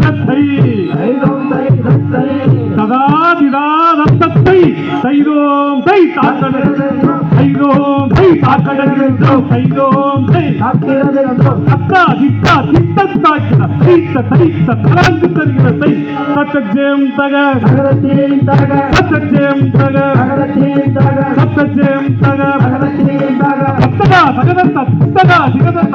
ధత్తై సదా దిదా దత్తై సైరోం దై తాకడ సైరోం దై తాకడ సైరోం దై అక్క దిక్క తిత్త తాకిన తైత్త తైత్త తలాంతి తరిగిన తై సత్యం తగ సత్యం తగ సత్యం తగ సత్యం తగ పుస్తగా సగదంత పుస్తగా దిగదంత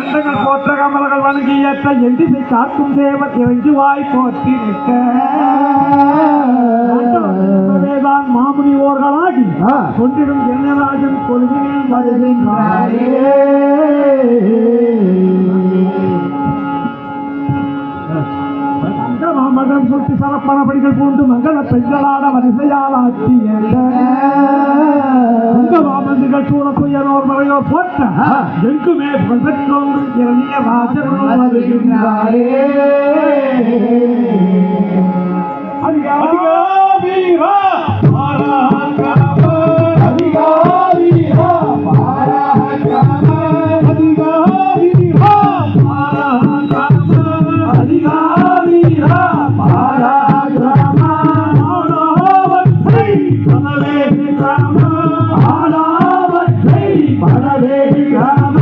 அண்டங்கள் போற்ற கமலங்கள் வணங்கியற்ற எந்திசை காக்கும் தேவன் இறங்கி வாய் போற்றி நிற்கவேதான் மாமுனி ஓர்களாகி. கொண்டிடும் என்னராஜன் கொள்கையில் வருகிறாரே மகன் சுட்டி சரப்பண படிகள் பூண்டு மங்கள பெண்களான வரிசையால் ஆட்சி போற்ற எங்குமே புகழ்பெற்றோங்கும் இறங்கிய ராஜன் வருகின்றாரே Obrigado.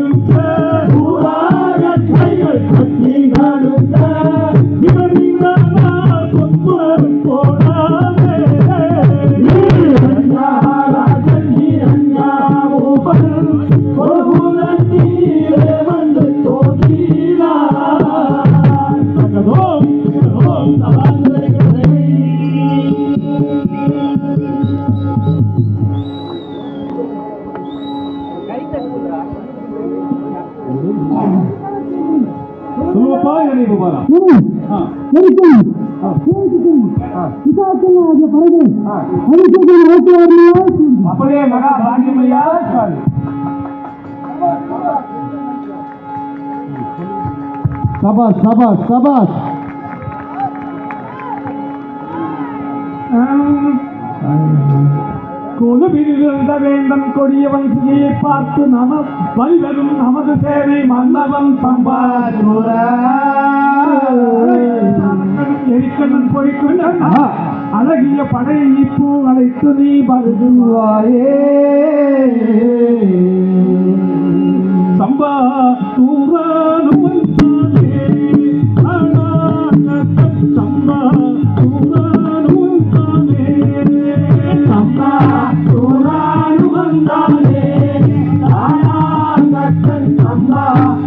Thank you. வெறுக்கும் பேசுக்கும் விசாரத்தில் ஆகிய பறவை அடிக்கடி நடத்தி வரலையா அப்படியே மகா பாண்டியமையா சபாஷ் சபாஷ் சபாஷ் கோ கொலுவிலிருந்த வேந்தன் கொடியவன் சிகையை பார்த்து நம வலிவரும் நமது சேனை மன்னவன் எரிக்கண்ணன் பொய்க்கண்ணன் அழகிய படை இப்போ அழைத்து நீ வருதுவாயே. சம்பா தூரானுவன்